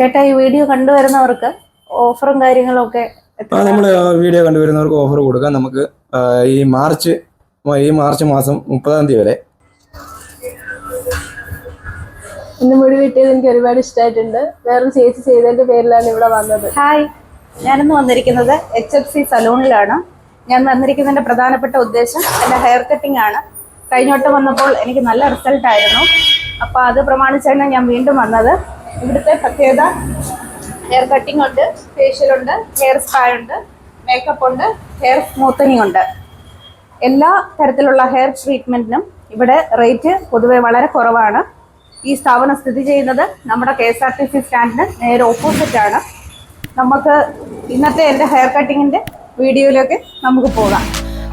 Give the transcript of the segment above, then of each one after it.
ചേട്ടാ ഈ വീഡിയോ കണ്ടുവരുന്നവർക്ക് ഓഫറും കാര്യങ്ങളും ഒക്കെ ആ നമ്മൾ വീഡിയോ കണ്ടുവരുന്നവർക്ക് ഓഫർ കൊടുക്കാം. നമുക്ക് ഈ മാർച്ച് ഈ മാർച്ച് മാസം മുപ്പതാം തീയതി വരെ. ഇന്ന് മുടി വെട്ടിയത് എനിക്ക് ഒരുപാട് ഇഷ്ടമായിട്ടുണ്ട് വേറൊരു ചേച്ചി ചെയ്തതിന്റെ പേരിലാണ് ഇവിടെ വന്നത്. ഹായ്. ഞാനിന്ന് വന്നിരിക്കുന്നത് എച്ച് എഫ് സി സലൂണിലാണ്. ഞാൻ വന്നിരിക്കുന്നതിന്റെ പ്രധാനപ്പെട്ട ഉദ്ദേശം എന്റെ ഹെയർ കട്ടിംഗ് ആണ്. കഴിഞ്ഞോട്ട് വന്നപ്പോൾ എനിക്ക് നല്ല റിസൾട്ട് ആയിരുന്നു. അപ്പോൾ അത് പ്രമാണിച്ചാണ് ഞാൻ വീണ്ടും വന്നത്. ഇവിടുത്തെ പ്രത്യേകത ഹെയർ കട്ടിംഗ് ഉണ്ട് ഫേഷ്യൽ ഉണ്ട് ഹെയർ സ്പാ ഉണ്ട് മേക്കപ്പ് ഉണ്ട് ഹെയർ സ്മൂത്തനിങ് ഉണ്ട് എല്ലാ തരത്തിലുള്ള ഹെയർ ട്രീറ്റ്മെന്റിനും ഇവിടെ റേറ്റ് പൊതുവെ വളരെ കുറവാണ് ഈ സ്ഥാപനം സ്ഥിതി ചെയ്യുന്നത് നമ്മുടെ K S R T C സ്റ്റാൻഡിന് നേരെ ഓപ്പോസിറ്റാണ് നമുക്ക് ഇന്നത്തെ എന്റെ ഹെയർ കട്ടിങ്ങിന്റെ വീഡിയോയിലേക്ക് നമുക്ക് പോകാം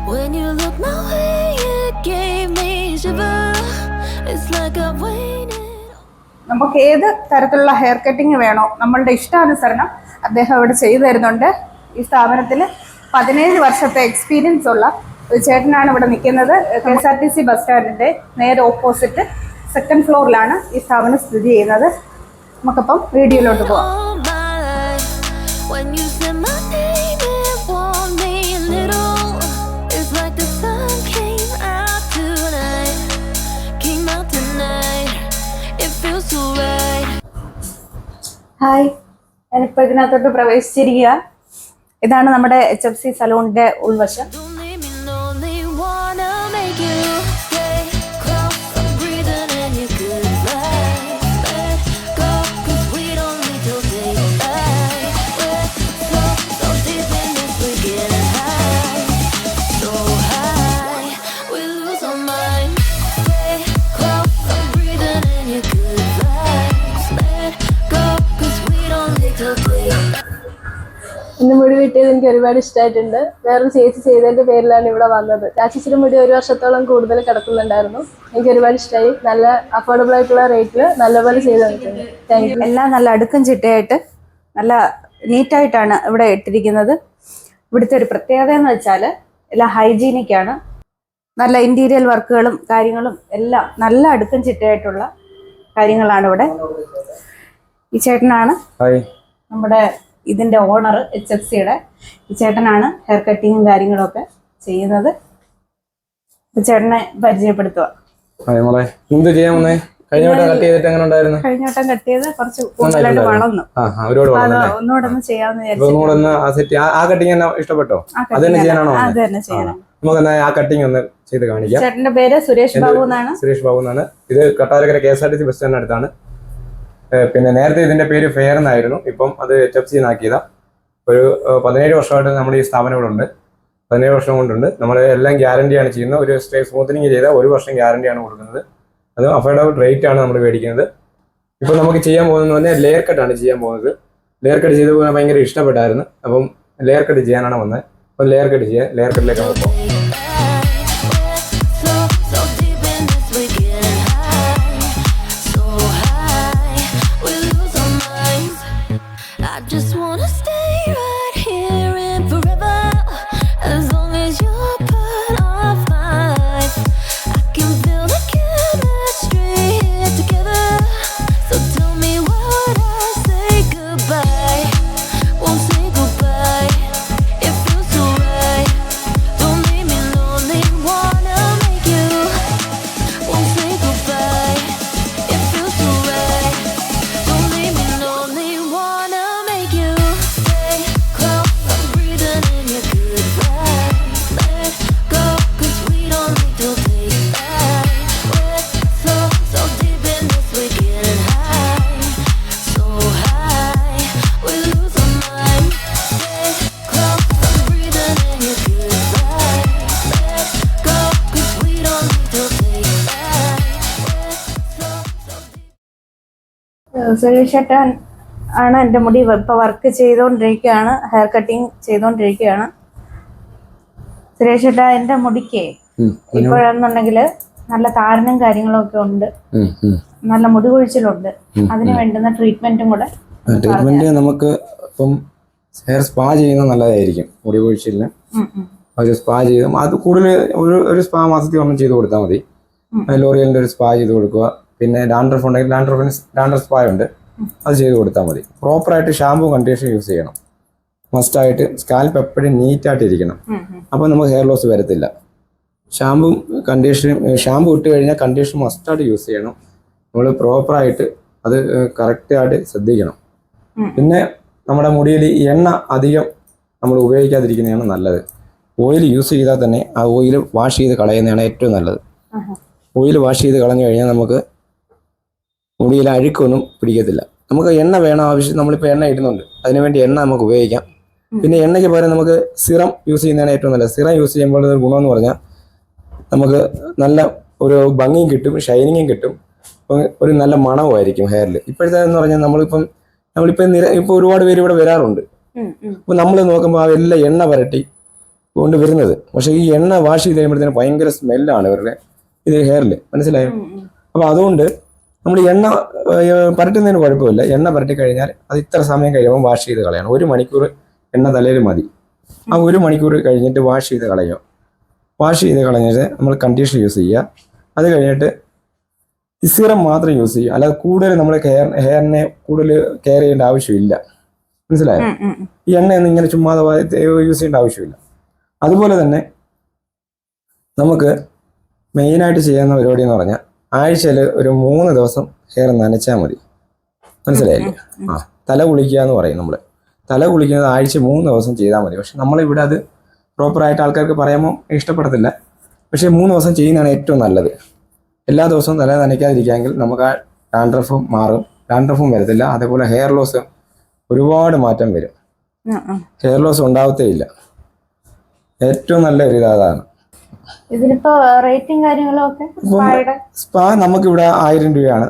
When you look my way, gave me shiver. It's like. നമുക്ക് ഏത് തരത്തിലുള്ള ഹെയർ കട്ടിങ് വേണോ നമ്മളുടെ ഇഷ്ടാനുസരണം അദ്ദേഹം ഇവിടെ ചെയ്തു തരുന്നുണ്ട്. ഈ സ്ഥാപനത്തിൽ പതിനേഴ് വർഷത്തെ എക്സ്പീരിയൻസ് ഉള്ള ഒരു ചേട്ടനാണ് ഇവിടെ നിൽക്കുന്നത്. K S R T C bus സ്റ്റാൻഡിന്റെ നേരെ ഓപ്പോസിറ്റ് സെക്കൻഡ് ഫ്ലോറിലാണ് ഈ സ്ഥാപനം സ്ഥിതി ചെയ്യുന്നത്. നമുക്കപ്പം വീഡിയോയിലോട്ട് പോകാം ഹായ്. ഞാനിപ്പോൾ ഇതിനകത്തോട്ട് പ്രവേശിച്ചിരിക്കുക ഇതാണ് നമ്മുടെ എച്ച് എഫ് സി സലൂണിന്റെ ഉൾവശം. എനിക്ക് ഒരുപാട് ഇഷ്ടമായിട്ടുണ്ട് വേറൊരു ചേച്ചി ചെയ്തതിന്റെ പേരിലാണ് ഇവിടെ വന്നത്. ചാച്ചിച്ചിയുടെ മുടി ഒരു വർഷത്തോളം കൂടുതൽ കിടക്കുന്നുണ്ടായിരുന്നു. എനിക്ക് ഒരുപാട് ഇഷ്ടമായി നല്ല അഫോർഡബിൾ ആയിട്ടുള്ള റേറ്റിൽ നല്ലപോലെ ചെയ്ത് തന്നിട്ടുണ്ട്. താങ്ക് യു എല്ലാം നല്ല അടുക്കും ചിട്ടയായിട്ട് നല്ല നീറ്റായിട്ടാണ് ഇവിടെ ഇട്ടിരിക്കുന്നത്. ഇവിടുത്തെ ഒരു പ്രത്യേകത എന്ന് വെച്ചാൽ എല്ലാം ഹൈജീനിക് ആണ്. നല്ല ഇന്റീരിയൽ വർക്കുകളും കാര്യങ്ങളും എല്ലാം നല്ല അടുക്കും ചിട്ടയായിട്ടുള്ള കാര്യങ്ങളാണ് ഇവിടെ. ഈ ചേട്ടനാണ് ഹായ് നമ്മുടെ ഇതിന്റെ ഓണർ എച്ച് എഫ് സിയുടെ ചേട്ടനാണ് ഹെയർ കട്ടിങ്ങും കാര്യങ്ങളൊക്കെ ചെയ്യുന്നത്. ചേട്ടനെ പരിചയപ്പെടുത്തുക. ഹായ് മോളെ എന്ത് ചെയ്യാൻ വന്നേ? കഴിഞ്ഞ വട്ടം കട്ട് ചെയ്തിട്ട് എങ്ങനെ ഉണ്ടായിരുന്നു? കഴിഞ്ഞ വട്ടം കട്ട് ചെയ്ത് കുറച്ച് കൂടുതലായിട്ട് വളർന്നു. ആ ആ, ഒരുപാട് അപ്പൊ അത് വളർന്നല്ലേ? ഒന്നുകൂടെ ഒന്ന് ചെയ്യാന്ന് അപ്പൊ വിചാരിച്ചു ഒന്നുകൂടെ ഒന്ന് ആ സെറ്റ് ആ കട്ടിങ് തന്നെ ഇഷ്ടപ്പെട്ടോ? ആ അത് തന്നെ cutting ചെയ്യാനാണോ ആണ്. വന്നേ? അത് തന്നെ ചെയ്യണം നമുക്ക് എന്നാ ആ കട്ടിങ് ഒന്ന് ചെയ്ത് കാണിക്കാം. ചേട്ടന്റെ പേര് സുരേഷ് ബാബു എന്നാണ്. സുരേഷ് ബാബു എന്നാണ്. ഇത് Kottarakkara K S R T C bus സ്റ്റാൻഡിന് അടുത്താണ് ഏഹ് പിന്നെ നേരത്തെ ഇതിന്റെ പേര് ഫെയർ എന്നായിരുന്നു. ഇപ്പം അത് എച്ച് എഫ് സി എന്നാക്കിയതാ ഒരു പതിനേഴ് വർഷമായിട്ട് നമ്മൾ ഈ സ്ഥാപനം ഇവിടെ ഉണ്ട് പതിനേഴ് വർഷം കൊണ്ടുണ്ട്. നമ്മൾ എല്ലാം ഗ്യാരണ്ടിയാണ് ചെയ്യുന്നത്. ഒരു സ്റ്റേ സ്മൂത്തനിങ് ചെയ്താൽ ഒരു വർഷം ഗ്യാരണ്ടിയാണ് കൊടുക്കുന്നത്. അത് അഫോർഡബിൾ റേറ്റ് ആണ് നമ്മൾ മേടിക്കുന്നത്. ഇപ്പം നമുക്ക് ചെയ്യാൻ പോകുന്നത് പറഞ്ഞാൽ ലെയർ കട്ടാണ് ചെയ്യാൻ പോകുന്നത്. ലെയർ കട്ട് ചെയ്ത് പോകാൻ ഭയങ്കര ഇഷ്ടപ്പെട്ടായിരുന്നു. അപ്പം ലെയർ കട്ട് ചെയ്യാനാണ് വന്നത് അപ്പം ലെയർ കട്ട് ചെയ്യാൻ ലെയർ കട്ടിലേക്ക് നോക്കാം സുരേഷ് ഏട്ടൻ ആണ് എന്റെ മുടി ഇപ്പോൾ വർക്ക് ചെയ്തുകൊണ്ടിരിക്കുകയാണ് ഹെയർ കട്ടിങ് ചെയ്തുകൊണ്ടിരിക്കുകയാണ് സുരേഷ് ഏട്ടാ എന്റെ മുടിക്ക് ഇപ്പോഴെന്നുണ്ടെങ്കിൽ നല്ല താരനും കാര്യങ്ങളും ഒക്കെ ഉണ്ട് നല്ല മുടി കൊഴിച്ചിലുണ്ട്. അതിന് വേണ്ടുന്ന ട്രീറ്റ്മെന്റും കൂടെ ട്രീറ്റ്മെന്റ് നമുക്ക് ഇപ്പം ഹെയർ സ്പാ ചെയ്യുന്നത് നല്ലതായിരിക്കും മുടി കൊഴിച്ചിലിന്. ഒരു സ്പാ ചെയ്ത് അത് കൂടുതൽ ഒരു ഒരു സ്പാ മാസത്തിൽ ഒന്നും ചെയ്ത് കൊടുത്താൽ മതി. ലോറിയലിന്റെ ഒരു സ്പാ ചെയ്ത് കൊടുക്കുക. പിന്നെ ഡാൻഡ്രഫ് ഉണ്ടെങ്കിൽ ഡാൻഡ്രഫിന് ഡാൻഡ്രഫ് സ്പാ ഉണ്ട് അത് ചെയ്ത് കൊടുത്താൽ മതി. പ്രോപ്പറായിട്ട് ഷാമ്പു കണ്ടീഷൻ യൂസ് ചെയ്യണം. മസ്റ്റായിട്ട് സ്കാൽപ്പ് എപ്പോഴും നീറ്റായിട്ട് ഇരിക്കണം. അപ്പോൾ നമുക്ക് ഹെയർ ലോസ് വരത്തില്ല. ഷാമ്പൂ കണ്ടീഷനും ഷാമ്പു ഇട്ട് കഴിഞ്ഞാൽ കണ്ടീഷൻ മസ്റ്റായിട്ട് യൂസ് ചെയ്യണം. നമ്മൾ പ്രോപ്പറായിട്ട് അത് കറക്റ്റായിട്ട് ശ്രദ്ധിക്കണം. പിന്നെ നമ്മുടെ മുടിയിൽ എണ്ണ അധികം നമ്മൾ ഉപയോഗിക്കാതിരിക്കുന്നതാണ് നല്ലത്. ഓയിൽ യൂസ് ചെയ്താൽ തന്നെ ആ ഓയിൽ വാഷ് ചെയ്ത് കളയുന്നതാണ് ഏറ്റവും നല്ലത്. ഓയിൽ വാഷ് ചെയ്ത് കളഞ്ഞു കഴിഞ്ഞാൽ നമുക്ക് മുടിയിൽ അഴുക്കൊന്നും പിടിക്കത്തില്ല. നമുക്ക് എണ്ണ വേണം ആവശ്യം നമ്മളിപ്പോൾ എണ്ണ ഇടുന്നുണ്ട്. അതിനുവേണ്ടി എണ്ണ നമുക്ക് ഉപയോഗിക്കാം. പിന്നെ എണ്ണയ്ക്ക് പകരം നമുക്ക് സിറം യൂസ് ചെയ്യുന്നതാണ് ഏറ്റവും നല്ലത്. സിറം യൂസ് ചെയ്യുമ്പോൾ ഒരു ഗുണമെന്ന് പറഞ്ഞാൽ നമുക്ക് നല്ല ഒരു ഭംഗിയും കിട്ടും ഷൈനിങ്ങും കിട്ടും. ഒരു- നല്ല മണവുമായിരിക്കും ഹെയറിൽ ഇപ്പോഴത്തെ എന്ന് പറഞ്ഞാൽ നമ്മളിപ്പം നമ്മളിപ്പോൾ നിര ഇപ്പോൾ ഒരുപാട് പേര് ഇവിടെ വരാറുണ്ട്. അപ്പോൾ നമ്മൾ നോക്കുമ്പോൾ ആ എല്ലാം എണ്ണ പരട്ടി കൊണ്ട് വരുന്നത്. പക്ഷേ ഈ എണ്ണ വാഷ് ചെയ്ത് കഴിയുമ്പോഴത്തേന് ഭയങ്കര സ്മെല്ലാണ് ഇവരുടെ ഇത് ഹെയറിൽ മനസ്സിലായോ. അപ്പോൾ അതുകൊണ്ട് നമ്മൾ എണ്ണ പരട്ടുന്നതിന് കുഴപ്പമില്ല. എണ്ണ പരട്ടി കഴിഞ്ഞാൽ അത് ഇത്ര സമയം കഴിയുമ്പോൾ വാഷ് ചെയ്ത് കളയണം. ഒരു മണിക്കൂർ എണ്ണ തലയിൽ മതി. ആ ഒരു മണിക്കൂർ കഴിഞ്ഞിട്ട് വാഷ് ചെയ്ത് കളയുക വാഷ് ചെയ്ത് കളഞ്ഞിട്ട് നമ്മൾ കണ്ടീഷണർ യൂസ് ചെയ്യുക. അത് കഴിഞ്ഞിട്ട് സിറം മാത്രം യൂസ് ചെയ്യുക. അല്ലാതെ കൂടുതൽ നമ്മൾ ഹെയർ ഹെയറിനെ കൂടുതൽ കെയർ ചെയ്യേണ്ട ആവശ്യമില്ല. മനസ്സിലായോ. ഈ എണ്ണയൊന്നും ഇങ്ങനെ ചുമ്മാതെ യൂസ് ചെയ്യേണ്ട ആവശ്യമില്ല. അതുപോലെ തന്നെ നമുക്ക് മെയിനായിട്ട് ചെയ്യുന്ന പരിപാടി എന്ന് പറഞ്ഞാൽ ആഴ്ചയിൽ ഒരു മൂന്ന് ദിവസം ഹെയർ നനച്ചാൽ മതി. മനസ്സിലായില്ലേ? ആ തല കുളിക്കുക എന്ന് പറയും നമ്മൾ തല കുളിക്കുന്നത് ആഴ്ച മൂന്ന് ദിവസം ചെയ്താൽ മതി. പക്ഷെ നമ്മളിവിടെ അത് പ്രോപ്പറായിട്ട് ആൾക്കാർക്ക് പറയുമ്പോൾ ഇഷ്ടപ്പെടത്തില്ല. പക്ഷേ മൂന്ന് ദിവസം ചെയ്യുന്നതാണ് ഏറ്റവും നല്ലത്. എല്ലാ ദിവസവും തല നനയ്ക്കാതിരിക്കാമെങ്കിൽ നമുക്ക് ആ ഡാൻഡ്രഫും മാറും. ഡാൻഡ്രഫും വരത്തില്ല. അതേപോലെ ഹെയർ ലോസ് ഒരുപാട് മാറ്റം വരും. ഹെയർ ലോസ് ഉണ്ടാവത്തേ ഇല്ല ഏറ്റവും നല്ല ഒരു ഇത് അതാണ്. ഇതിനിപ്പോ റേറ്റും കാര്യങ്ങളും ഒക്കെ? സ്പാ നമുക്ക് ഇവിടെ ആയിരം രൂപയാണ്.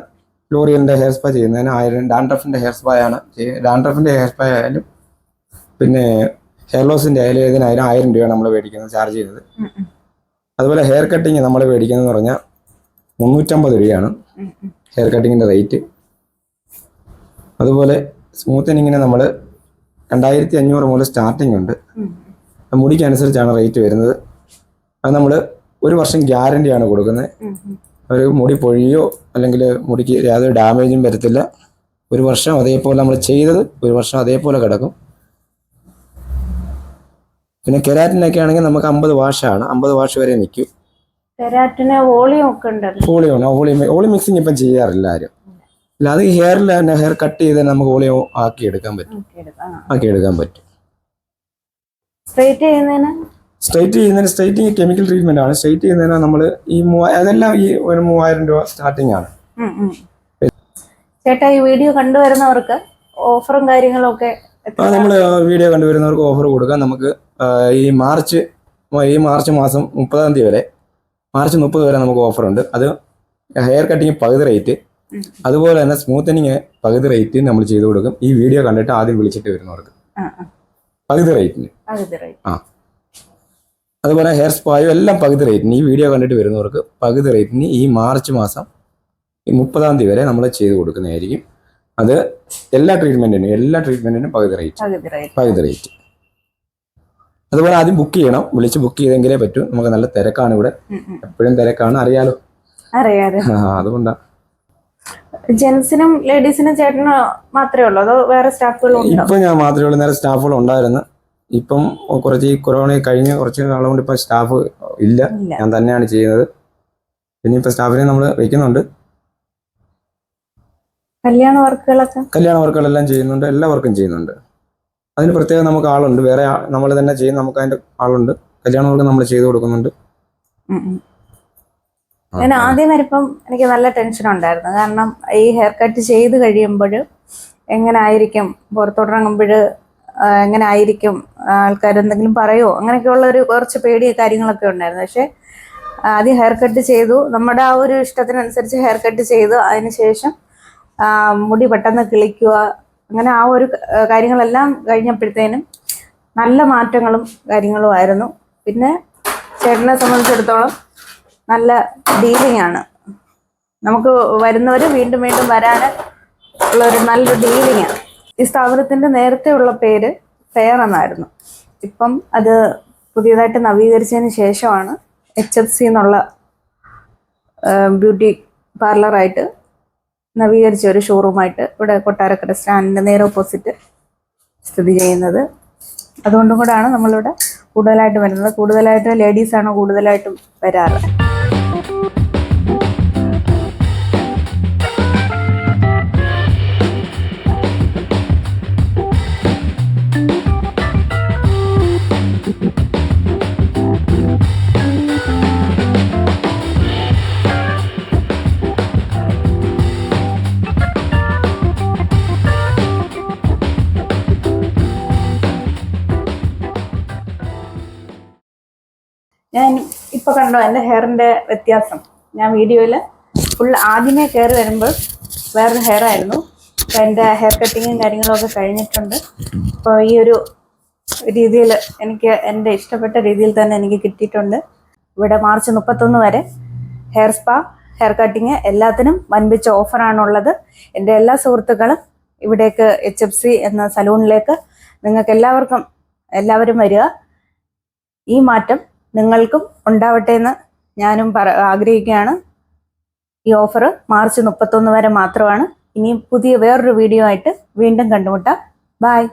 ലോറിയലിന്റെ ഹെയർ സ്പാ ചെയ്യുന്നതിന് ആയിരം ഡാൻഡ്രഫിന്റെ ഹെയർ സ്പാ ആണ് ഡാൻഡ്രഫിന്റെ ഹെയർ സ്പാ ആയാലും പിന്നെ ഹെയർ ലോസിന്റെ ആയാലും ഏതിനായാലും ആയിരം രൂപയാണ് നമ്മൾ മേടിക്കുന്നത് ചാർജ് ഉം. അതുപോലെ ഹെയർ കട്ടിങ് നമ്മൾ മേടിക്കുന്നതെന്ന് പറഞ്ഞാൽ മുന്നൂറ്റമ്പത് രൂപയാണ്. ഹെയർ കട്ടിങ്ങിന്റെ റേറ്റ് അതുപോലെ സ്മൂത്തനിങ്ങിന് നമ്മൾ രണ്ടായിരത്തി അഞ്ഞൂറ് മുതൽ സ്റ്റാർട്ടിംഗ് ഉണ്ട്. മുടിക്കനുസരിച്ചാണ് റേറ്റ് വരുന്നത്. അത് നമ്മൾ ഒരു വർഷം ഗ്യാരണ്ടിയാണ് കൊടുക്കുന്നത്. ഒരു മുടി പൊഴിയോ അല്ലെങ്കിൽ മുടിക്ക് യാതൊരു ഡാമേജും വരത്തില്ല. ഒരു വർഷം അതേപോലെ നമ്മൾ ചെയ്തത് ഒരു വർഷം അതേപോലെ കിടക്കും. പിന്നെ കെരാറ്റിനൊക്കെ ആണെങ്കിൽ നമുക്ക് അമ്പത് വാഷാണ് അമ്പത് വാഷ് വരെ നിൽക്കും കെരാറ്റിന് വോളിയം ഒക്കെ ഉണ്ടല്ലോ. ഓളിയോ ഓളി ഓളി മിക്സിങ് ഇപ്പം ചെയ്യാറില്ല ആരും. അല്ല അത് ഹെയറിൽ തന്നെ ഹെയർ കട്ട് ചെയ്ത് നമുക്ക് ഓളിയോ ആക്കി എടുക്കാൻ പറ്റും. ആക്കി എടുക്കാൻ പറ്റും. സ്ട്രൈറ്റ് ചെയ്യുന്നതിന്? സ്ട്രൈറ്റ് ചെയ്യുന്നതിന് സ്ട്രൈറ്റിങ് കെമിക്കൽ ട്രീറ്റ്മെന്റ് ആണ്. സ്ട്രൈറ്റ് ചെയ്യുന്നതിന് നമ്മൾ ഈ മൂവായിരം അതെല്ലാം ഈ ഒരു മൂവായിരം രൂപ സ്റ്റാർട്ടിംഗ് ആണ്. ചേട്ടാ ഈ വീഡിയോ കണ്ടുവരുന്നവർക്ക് ഓഫറും കാര്യങ്ങളും ഒക്കെ നമ്മൾ വീഡിയോ കണ്ടുവരുന്നവർക്ക് ഓഫർ കൊടുക്കാം. നമുക്ക് ഈ മാർച്ച് ഈ മാർച്ച് മാസം മുപ്പതാം തീയതി വരെ മാർച്ച് മുപ്പത് വരെ നമുക്ക് ഓഫർ ഉണ്ട്. അത് ഹെയർ കട്ടിങ് പകുതി റേറ്റ് അതുപോലെ തന്നെ സ്മൂത്തനിങ് പകുതി റേറ്റ് നമ്മൾ ചെയ്തു കൊടുക്കും. ഈ വീഡിയോ കണ്ടിട്ട് ആദ്യം വിളിച്ചിട്ട് വരുന്നവർക്ക്. പകുതി റേറ്റിന് ആ. അതുപോലെ ഹെയർ സ്പായോ എല്ലാം പകുതി റേറ്റിന് ഈ വീഡിയോ കണ്ടിട്ട് വരുന്നവർക്ക് പകുതി റേറ്റിന് ഈ മാർച്ച് മാസം ഈ മുപ്പതാം തീയതി വരെ നമ്മൾ ചെയ്തു കൊടുക്കുന്നതായിരിക്കും. അത് എല്ലാ ട്രീറ്റ്മെന്റിനും എല്ലാ ട്രീറ്റ്മെന്റിനും പകുതി റേറ്റ് പകുതി റേറ്റ് അതുപോലെ ആദ്യം ബുക്ക് ചെയ്യണം. വിളിച്ച് ബുക്ക് ചെയ്തെങ്കിലേ പറ്റൂ. നമുക്ക് നല്ല തിരക്കാണ് ഇവിടെ. എപ്പോഴും തിരക്കാണ്. അറിയാലോ? അതുകൊണ്ടാ. ജെൻസിനും ലേഡീസിനും ചേട്ടനും മാത്രമേ ഉള്ളൂ? അതോ വേറെ സ്റ്റാഫുകളും ഇപ്പൊ ഞാൻ മാത്രമേ ഉള്ളൂ. നേരെ സ്റ്റാഫുകൾ ഉണ്ടായിരുന്നു. ഇപ്പം കുറച്ച് ഈ കൊറോണ കഴിഞ്ഞ കുറച്ച് നാളുകൊണ്ട് കൊണ്ട് ഇപ്പം സ്റ്റാഫ് ഇല്ല. ഞാൻ തന്നെയാണ് ചെയ്യുന്നത്. പിന്നെ ഇപ്പം സ്റ്റാഫിനെ നമ്മൾ വെക്കുന്നുണ്ട്. കല്യാണ വർക്കുകളൊക്കെ? കല്യാണ വർക്കുകളെല്ലാം ചെയ്യുന്നുണ്ട്. എല്ലാ വർക്കും ചെയ്യുന്നുണ്ട്. അതിന് പ്രത്യേകം നമുക്ക് ആളുണ്ട്. വേറെ നമ്മൾ തന്നെ ചെയ്യും നമുക്ക് അതിന്റെ ആളുണ്ട്. കല്യാണ വർക്ക് നമ്മൾ ചെയ്തു കൊടുക്കുന്നുണ്ട്. ഞാൻ ആദ്യം വരുമ്പം എനിക്ക് നല്ല ടെൻഷൻ ഉണ്ടായിരുന്നു. കാരണം ഈ ഹെയർ കട്ട് ചെയ്ത് കഴിയുമ്പോൾ എങ്ങനെ ആയിരിക്കും? പുറത്തോട്ടിറങ്ങുമ്പോൾ എങ്ങനെ ആയിരിക്കും? ആൾക്കാർ എന്തെങ്കിലും പറയുമോ അങ്ങനെയൊക്കെയുള്ള ഒരു കുറച്ച് പേടി കാര്യങ്ങളൊക്കെ ഉണ്ടായിരുന്നു. പക്ഷേ ആദ്യം ഹെയർ കട്ട് ചെയ്തു. നമ്മുടെ ആ ഒരു ഇഷ്ടത്തിനനുസരിച്ച് ഹെയർ കട്ട് ചെയ്തു. അതിനുശേഷം ശേഷം മുടി പെട്ടെന്ന് കിളിക്കുക അങ്ങനെ ആ ഒരു കാര്യങ്ങളെല്ലാം കഴിഞ്ഞപ്പോഴത്തേനും നല്ല മാറ്റങ്ങളും കാര്യങ്ങളും ആയിരുന്നു. പിന്നെ ചേട്ടനെ സംബന്ധിച്ചിടത്തോളം നല്ല ഡീലിംഗ് ആണ്. നമുക്ക് വരുന്നവർ വീണ്ടും വീണ്ടും വരാൻ ഉള്ള ഒരു നല്ലൊരു ഡീലിംഗ് ആണ്. ഈ നേരത്തെ ഉള്ള പേര് ഫെയർ എന്നായിരുന്നു. ഇപ്പം അത് പുതിയതായിട്ട് നവീകരിച്ചതിന് ശേഷമാണ് എച്ച് എഫ് സി എന്നുള്ള ബ്യൂട്ടി പാർലറായിട്ട് നവീകരിച്ച ഒരു ഷോറൂമായിട്ട് ഇവിടെ കൊട്ടാരക്കര സ്റ്റാൻഡിന്റെ നേരെ ഓപ്പോസിറ്റ് സ്ഥിതി ചെയ്യുന്നത്. അതുകൊണ്ടും കൂടാണ് നമ്മളിവിടെ കൂടുതലായിട്ട് വരുന്നത്. കൂടുതലായിട്ട് ലേഡീസാണ് കൂടുതലായിട്ടും വരാറ്. കണ്ടോ എന്റെ ഹെയറിന്റെ വ്യത്യാസം? ഞാൻ വീഡിയോയിൽ ഫുൾ ആദ്യമേ കയറി വരുമ്പോൾ വേറൊരു ഹെയർ ആയിരുന്നു. അപ്പോൾ എന്റെ ഹെയർ കട്ടിങ്ങും കാര്യങ്ങളൊക്കെ കഴിഞ്ഞിട്ടുണ്ട്. അപ്പോൾ ഈ ഒരു രീതിയിൽ എനിക്ക് എന്റെ ഇഷ്ടപ്പെട്ട രീതിയിൽ തന്നെ എനിക്ക് കിട്ടിയിട്ടുണ്ട്. ഇവിടെ മാർച്ച് മുപ്പത്തൊന്ന് വരെ ഹെയർ സ്പാ ഹെയർ കട്ടിങ് എല്ലാത്തിനും വൻപിച്ച ഓഫറാണുള്ളത് എന്റെ എല്ലാ സുഹൃത്തുക്കളും ഇവിടേക്ക് എച്ച് എഫ് സി എന്ന സലൂണിലേക്ക് നിങ്ങൾക്ക് എല്ലാവർക്കും എല്ലാവരും വരിക. ഈ മാറ്റം നിങ്ങൾക്കും ഉണ്ടാവട്ടെ എന്ന് ഞാനും പറ ആഗ്രഹിക്കുകയാണ്. ഈ ഓഫർ മാർച്ച് മുപ്പത്തൊന്ന് വരെ മാത്രമാണ്. ഇനി പുതിയ വേറൊരു വീഡിയോ ആയിട്ട് വീണ്ടും കണ്ടുമുട്ടാം. ബായ്